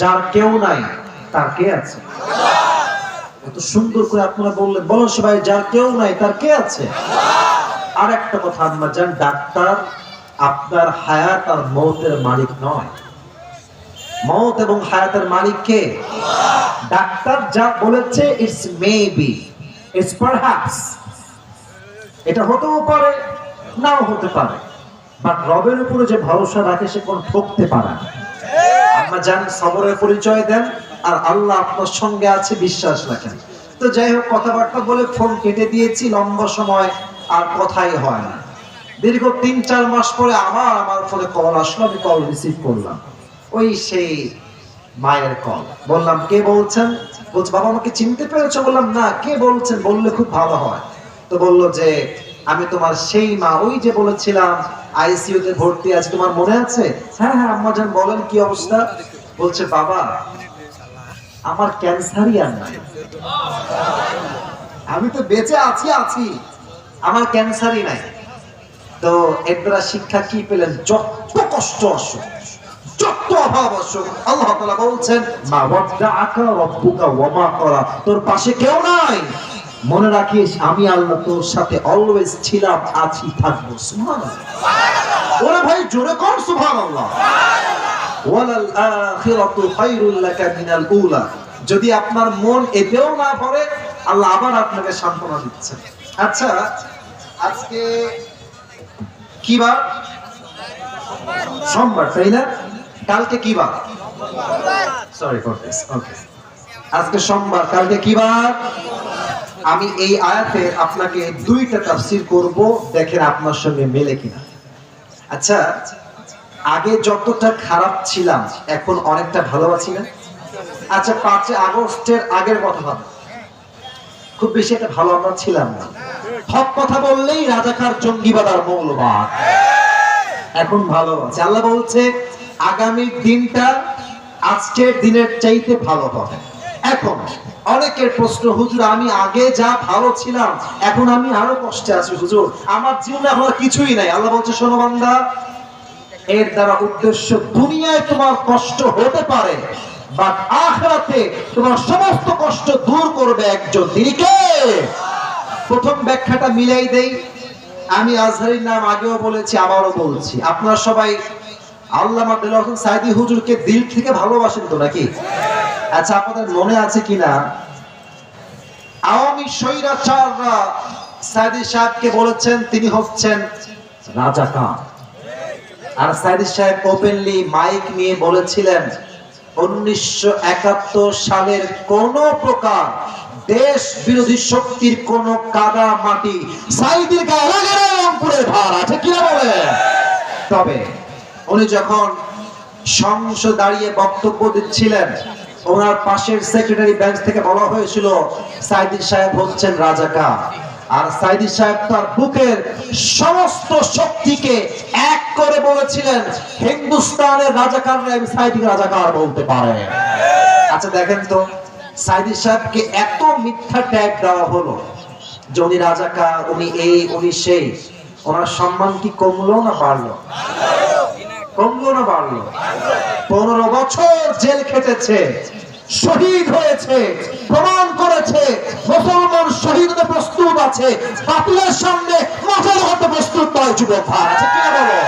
যার কেউ নাই, তার কে আছে? এত সুন্দর করে আপনারা বললেন, বলুন সবাই, যার কেউ নাই, তার কে আছে? আর একটা কথা আমরা জান, ডাক্তার আপনার হায়াত আর মৌতের মালিক নয়। মৌত এবং হায়াতের মালিক কে? ডাক্তার যা বলেছে ইটস মেবি ইটস পারহ্যাপস এটা হতেও পারে, নাও হতে পারে। বাট রবের উপরে যে ভরসা রাখে, সে কোন ঠকতে পারে না। আপনার জান সবরের পরিচয় দেন আর আল্লাহ আপনার সঙ্গে আছে, বিশ্বাস রাখেন। তো যাই হোক, কথাবার্তা বলে ফোন কেটে দিয়েছি, লম্বা সময় আর কথাই হয় না। দীর্ঘ তিন, চার মাস পরে আবার আমার ফোনে কল আসলো, আমি কল রিসিভ করলাম। ওই সেই মায়ের কল। বললাম, কে বলছেন? বলছে, বাবা, আমাকে চিনতে পেরেছ? বললাম, না, কে বলছেন? বললে খুব ভালো হয়। তো বলল যে আমি তোমার সেই মা, ওই যে বলেছিলাম আইসিইউ তে ভর্তি আছে তোমার মনে আছে? হ্যাঁ হ্যাঁ আম্মা জান, বলেন কি অবস্থা? বলছে, বাবা, আমার ক্যান্সারই আর নাই। আমি তো বেঁচে আছি আছি। আমার ক্যান্সারই নাই। তো এর শিক্ষা কি পেলেন? যত কষ্ট আসুক, যত আল্লাহ বলছেন, মা, ওয়াদ্দাআকা রাব্বুকা ওয়া মা করা, তোর পাশে কেউ নাই। মনে রাখিস আমি আল্লাহ তোর সাথে অলওয়েজ ছিলাম আছি থাকব ওরে ভাই জোরে কর মিনাল উলা। যদি আপনার মন এতেও না ভরে আল্লাহ আবার আপনাকে সান্ত্বনা দিচ্ছেন আচ্ছা আজকে কি বার? সোমবার তাই না? কালকে কি বার? সরি ফর দিস ওকে আজকে সোমবার কালকে কি বার? আমি এই আয়াতে আপনাকে দুইটা তাফসীর করব, দেখেন আপনার সঙ্গে মেলে কিনা। আচ্ছা আগে যতটা খারাপ ছিলাম, এখন অনেকটা ভালো আছি না? আচ্ছা পাঁচই আগস্টের আগের কথা ভাব খুব বেশি একটা ভালো আমরা ছিলাম না। হক কথা বললেই রাজাকার, জঙ্গিবাদ আর মৌলবাদ। এখন ভালো আছে। আল্লাহ বলছে, আগামী দিনটা আজকের দিনের চাইতে ভালো হবে। এখন অনেকের প্রশ্ন, হুজুর, আমি আগে যা ভালো ছিলাম, এখন আমি আরও কষ্টে আছি, হুজুর। আমার জীবনে এখন কিছুই নাই। আল্লাহ বলছে, শোনো এর দ্বারা উদ্দেশ্য দুনিয়ায় তোমার কষ্ট হতে পারে তোমার সমস্ত কষ্ট দূর করবে একজন। তিনি কে? প্রথম ব্যাখ্যাটা মিলাই দেই। আমি আজহারির নাম আগেও বলেছি, আবারও বলছি। আপনারা সবাই আল্লাহ সাইদি হুজুরকে দিল থেকে ভালোবাসেন তো নাকি? আচ্ছা আপনাদের মনে আছে কিনা? আওয়ামী স্বৈরাচাররা সাইদি সাহেবকে বলেছেন, তিনি হচ্ছেন রাজাকার আর সাইদি সাহেব ওপেনলি মাইক নিয়ে বলেছিলেন, উনিশশো একাত্তর সালের কোন প্রকার দেশ বিরোধী শক্তির কোন কাদা মাটি সাইদির গায়ে ভার আছে কিনা বলে? তবে উনি যখন সংসদ দাঁড়িয়ে বক্তব্য দিচ্ছিলেন ওনার পাশের সেক্রেটারি বেঞ্চ থেকে বলা হয়েছিল সাইদি সাহেব হচ্ছেন রাজাকা। আর সাইদি সাহেব তার বুকের সমস্ত শক্তিকে এক করে বলেছিলেন, হিন্দুস্তানের রাজাকাররা আমি সাইদি রাজাকার বলতে পারে। আচ্ছা দেখেন তো সাইদি সাহেবকে এত মিথ্যা ট্যাগ দেওয়া হলো যে উনি রাজাকার উনি এই, উনি সেই। ওনার সম্মান কি কমলো না বাড়লো? কমলো বাড়লো। পনেরো বছর জেল খেটেছে, শহীদ হয়েছে, প্রমাণ করেছে, মুসলমান শহীদ প্রস্তুত আছে, বাতিলের সামনে মাথা লাগাতে প্রস্তুত নয় যুবক ভাই। আছে বলো?